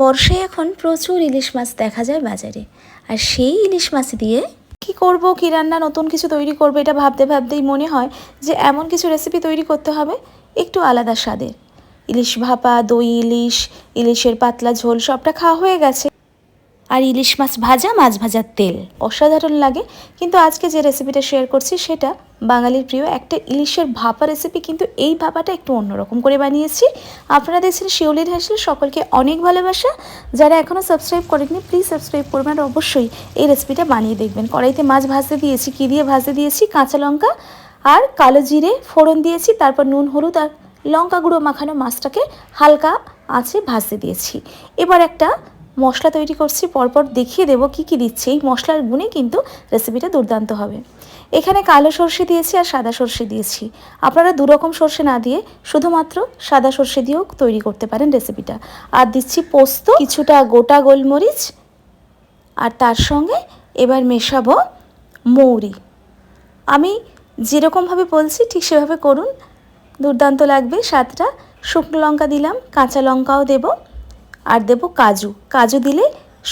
বর্ষায় এখন প্রচুর ইলিশ মাছ দেখা যায় বাজারে। আর সেই ইলিশ মাছ দিয়ে কি করব, কি রান্না, নতুন কিছু তৈরি করব, এটা ভাবতে ভাবতেই মনে হয় যে এমন কিছু রেসিপি তৈরি করতে হবে, একটু আলাদা স্বাদের। ইলিশ ভাপা, দই ইলিশ, ইলিশের পাতলা ঝোল সবটা খাওয়া হয়ে গেছে। আর ইলিশ মাছ ভাজা, মাছ ভাজার তেল। অসাধারণ লাগে। কিন্তু আজকে যে রেসিপিটা শেয়ার করছি, সেটা বাঙালির প্রিয় একটা ইলিশের ভাপা রেসিপি কিন্তু এই ভাপাটা একটু অন্যরকম করে বানিয়েছি। আপনারা দেখছেন শিওলির হাসিল সকলকে অনেক ভালোবাসা। যারা এখনও সাবস্ক্রাইব করেননি প্লিজ সাবস্ক্রাইব করবেন আর অবশ্যই এই রেসিপিটা বানিয়ে দেখবেন। কড়াইতে মাছ ভাজতে দিয়েছি, কী দিয়ে ভাজতে দিয়েছি? কাঁচা লঙ্কা আর কালো জিরে ফোড়ন দিয়েছি, তারপর নুন, হলুদ আর লঙ্কা গুঁড়ো মাখানো মাছটাকে হালকা আঁচে ভাজতে দিয়েছি। এবার একটা মশলা তৈরি করছি, পরপর দেখিয়ে দেবো কী কী দিচ্ছি। এই মশলার গুণে কিন্তু রেসিপিটা দুর্দান্ত হবে। এখানে কালো সর্ষে দিয়েছি আর সাদা সর্ষে দিয়েছি। আপনারা দু রকম সর্ষে না দিয়ে শুধুমাত্র সাদা সর্ষে দিয়েও তৈরি করতে পারেন রেসিপিটা আর দিচ্ছি পোস্ত, কিছুটা গোটা গোলমরিচ, আর তার সঙ্গে এবার মেশাবো মৌরি। আমি যেরকমভাবে বলছি ঠিক সেভাবে করুন। দুর্দান্ত লাগবে, স্বাদটা। শুকনো লঙ্কা দিলাম, কাঁচা লঙ্কাও দেব। আর দেব কাজু। কাজু দিলে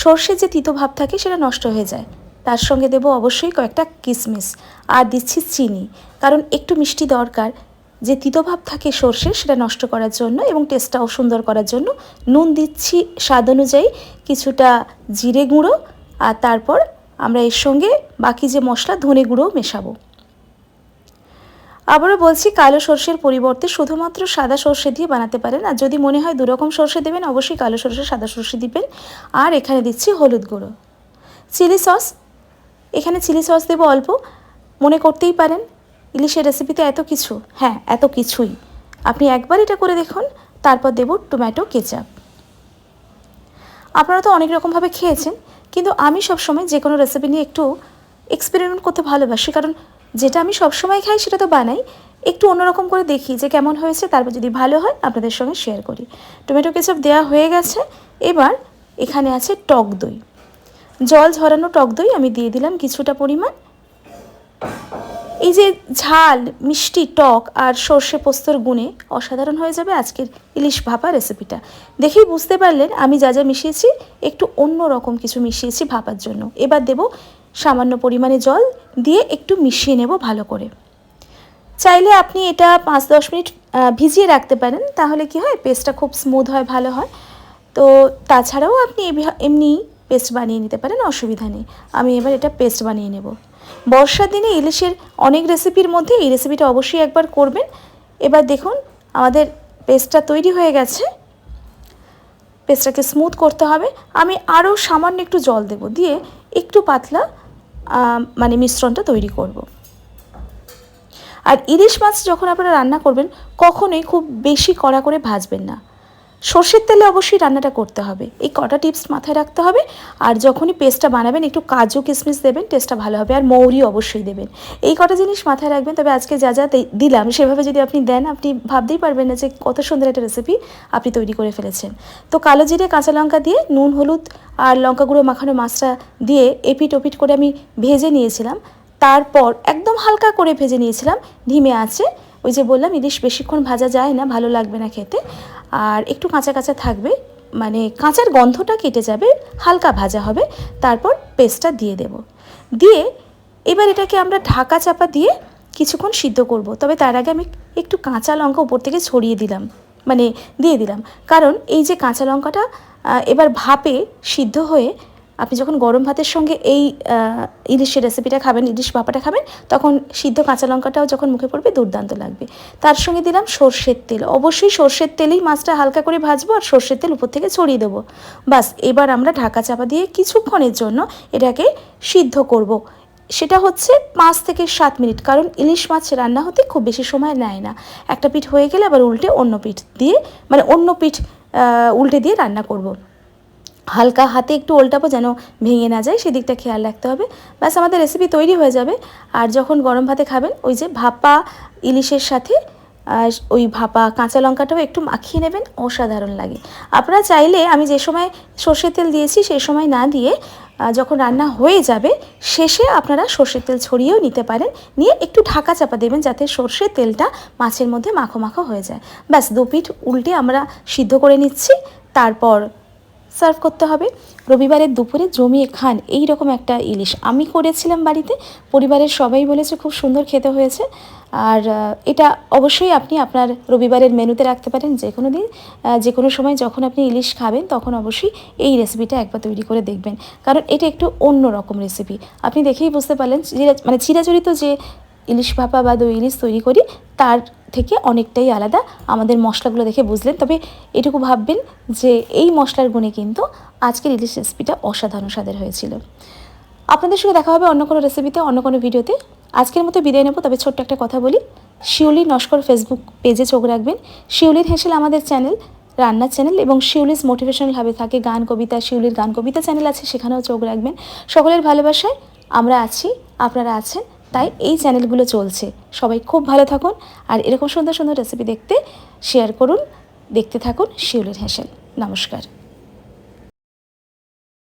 সর্ষে যে তিতো ভাব থাকে সেটা নষ্ট হয়ে যায়। তার সঙ্গে দেব অবশ্যই কয়েকটা কিশমিশ আর দিচ্ছি চিনি, কারণ একটু মিষ্টি দরকার। যে তিতো ভাব থাকে সর্ষে, সেটা নষ্ট করার জন্য এবং টেস্টটাও সুন্দর করার জন্য নুন দিচ্ছি স্বাদ অনুযায়ী, কিছুটা জিরে গুঁড়ো, আর তারপর আমরা এর সঙ্গে বাকি যে মশলা ধনে গুঁড়োও মেশাবো। আবারও বলছি, কালো সর্ষের পরিবর্তে শুধুমাত্র সাদা সর্ষে দিয়ে বানাতে পারেন। আর যদি মনে হয় দুরকম সর্ষে দেবেন, অবশ্যই কালো সর্ষে, সাদা সর্ষে দিবেন। আর এখানে দিচ্ছি হলুদ গুঁড়ো। চিলি সস, এখানে চিলি সস দেবো অল্প। মনে করতেই পারেন, ইলিশের রেসিপিতে এত কিছু। হ্যাঁ এত কিছুই। আপনি একবার এটা করে দেখুন, তারপর দেবো টমেটো, কেচাপ। আপনারা তো অনেক রকমভাবে খেয়েছেন, কিন্তু আমি সবসময় যে কোনো রেসিপি নিয়ে একটু এক্সপেরিমেন্ট করতে ভালোবাসি। কারণ যেটা আমি সবসময় খাই, সেটা তো বানাই। একটু অন্যরকম করে দেখি যে কেমন হয়েছে, তারপর যদি ভালো হয়, আপনাদের সঙ্গে শেয়ার করি। টমেটো কেচাপ দেওয়া হয়ে গেছে। এবার এখানে আছে টক দই। জল ঝরানো টক দই আমি দিয়ে দিলাম কিছুটা পরিমাণ। এই যে ঝাল, মিষ্টি টক আর সর্ষে পোস্তর গুণে অসাধারণ হয়ে যাবে আজকের ইলিশ ভাপা রেসিপিটা দেখেই বুঝতে পারলেন আমি যা যা মিশিয়েছি, একটু অন্য রকম কিছু মিশিয়েছি ভাপার জন্য। এবার দেব সামান্য পরিমাণে জল দিয়ে একটু মিশিয়ে নেব ভালো করে। চাইলে আপনি এটা পাঁচ দশ মিনিট ভিজিয়ে রাখতে পারেন, তাহলে কি হয় পেস্টটা খুব স্মুথ হয়, ভালো হয়। তো তাছাড়াও আপনি এমনি পেস্ট বানিয়ে নিতে পারেন, অসুবিধা নেই। আমি এবার এটা পেস্ট বানিয়ে নেব। বর্ষার দিনে ইলিশের অনেক রেসিপির মধ্যে এই রেসিপিটা অবশ্যই একবার করবেন। এবার দেখুন, আমাদের পেস্টটা তৈরি হয়ে গেছে। পেস্টটাকে স্মুথ করতে হবে। আমি আরও সামান্য একটু জল দেব, দিয়ে একটু পাতলা মানে মিশ্রণটা তৈরি করব। আর ইলিশ মাছ যখন আপনারা রান্না করবেন, কখনোই খুব বেশি কড়া করে ভাজবেন না সর্ষের তেলে অবশ্যই রান্নাটা করতে হবে। এই কটা টিপস মাথায় রাখতে হবে। আর যখনই পেস্টটা বানাবেন, একটু কাজু কিশমিশ দেবেন টেস্টটা ভালো হবে। আর মৌরি অবশ্যই দেবেন। এই কটা জিনিস মাথায় রাখবেন। তবে আজকে যা যা দিলাম, সেভাবে যদি আপনি দেন, আপনি ভাবতেই পারবেন না যে কত সুন্দর একটা রেসিপি আপনি তৈরি করে ফেলেছেন। তো কালো জিরে, কাঁচা লঙ্কা দিয়ে নুন, হলুদ আর লঙ্কা গুঁড়ো মাখানো মাছটা দিয়ে এপিট ওপিট করে আমি ভেজে নিয়েছিলাম। তারপর একদম হালকা করে ভেজে নিয়েছিলাম। ধিমে আছে। ওই যে বললাম, ইলিশ বেশিক্ষণ ভাজা যায় না, ভালো লাগবে না খেতে। আর একটু কাঁচা কাঁচা থাকবে। মানে কাঁচার গন্ধটা কেটে যাবে, হালকা ভাজা হবে, তারপর পেস্টটা দিয়ে দেব। দিয়ে এবার এটাকে আমরা ঢাকা চাপা দিয়ে কিছুক্ষণ সিদ্ধ করব। তবে তার আগে আমি একটু কাঁচা লঙ্কা উপর থেকে ছড়িয়ে দিলাম মানে দিয়ে দিলাম। কারণ এই যে কাঁচা লঙ্কাটা এবার ভাপে সিদ্ধ হয়ে আপনি যখন গরম ভাতের সঙ্গে এই ইলিশের রেসিপিটা খাবেন, ইলিশ ভাপাটা খাবেন, তখন সিদ্ধ কাঁচা লঙ্কাটাও যখন মুখে পড়বে, দুর্দান্ত লাগবে তার সঙ্গে দিলাম সর্ষের তেল অবশ্যই সর্ষের তেলেই মাছটা হালকা করে ভাজবো আর সর্ষের তেল উপর থেকে ছড়িয়ে দেবো বাস, এবার আমরা ঢাকা চাপা দিয়ে কিছুক্ষণের জন্য এটাকে সিদ্ধ করব। সেটা হচ্ছে পাঁচ থেকে সাত মিনিট, কারণ ইলিশ মাছ রান্না হতে খুব বেশি সময় নেয় না একটা পিঠ হয়ে গেলে আবার উল্টে অন্য পিঠ দিয়ে মানে অন্য পিঠ উল্টে দিয়ে রান্না করব। হালকা হাতে একটু উল্টাবো যেন ভেঙে না যায়, সেদিকটা খেয়াল রাখতে হবে। ব্যাস, আমাদের রেসিপি তৈরি হয়ে যাবে। আর যখন গরম ভাতে খাবেন, ওই যে ভাপা ইলিশের সাথে ওই ভাপা কাঁচা লঙ্কাটাও একটু মাখিয়ে নেবেন, অসাধারণ লাগে। আপনারা চাইলে আমি যে সময় সর্ষের তেল দিয়েছি সেই সময় না দিয়ে যখন রান্না হয়ে যাবে, শেষে আপনারা সর্ষের তেল ছড়িয়েও নিতে পারেন। নিয়ে একটু ঢাকা চাপা দেবেন, যাতে সর্ষের তেলটা মাছের মধ্যে মাখো মাখো হয়ে যায়। ব্যাস দু পিঠ উল্টে আমরা সিদ্ধ করে নিচ্ছি। তারপর সার্ভ করতে হবে। রবিবারের দুপুরে জমিয়ে খান এই রকম একটা ইলিশ। আমি করেছিলাম বাড়িতে, পরিবারের সবাই বলেছে খুব সুন্দর খেতে হয়েছে। আর এটা অবশ্যই আপনি আপনার রবিবারের মেনুতে রাখতে পারেন। যে কোনো দিন যে কোনো সময় যখন আপনি ইলিশ খাবেন, তখন অবশ্যই এই রেসিপিটা একবার তৈরি করে দেখবেন। কারণ এটা একটু অন্য রকম রেসিপি আপনি দেখেই বুঝতে পারলেন মানে চিরাচরিত যে ইলিশ ভাপা বা দই ইলিশ তৈরি করি, তার থেকে অনেকটাই আলাদা। আমাদের মশলাগুলো দেখে বুঝলেন। তবে এটুকু ভাববেন যে এই মশলার গুণে কিন্তু আজকের ইলিশ রেসিপিটা অসাধারণ স্বাদের হয়েছিল। আপনাদের সঙ্গে দেখা হবে অন্য কোনো রেসিপিতে, অন্য কোনো ভিডিওতে। আজকের মতো বিদায় নেব, তবে ছোট্ট একটা কথা বলি। শিউলি নস্কর ফেসবুক পেজে চোখ রাখবেন। শিউলির হেসেল আমাদের চ্যানেল, রান্নার চ্যানেল এবং শিউলিস মোটিভেশনাল ভাবে থাকে গান, কবিতা, শিউলির গান, কবিতা চ্যানেল আছে, সেখানেও চোখ রাখবেন। সকলের ভালোবাসায় আমরা আছি, আপনারা আছেন। তাই এই চ্যানেলগুলো চলছে। সবাই খুব ভালো থাকুন আর এরকম সুন্দর সুন্দর রেসিপি দেখতে শেয়ার করুন। দেখতে থাকুন শিউলির হেসেল। নমস্কার।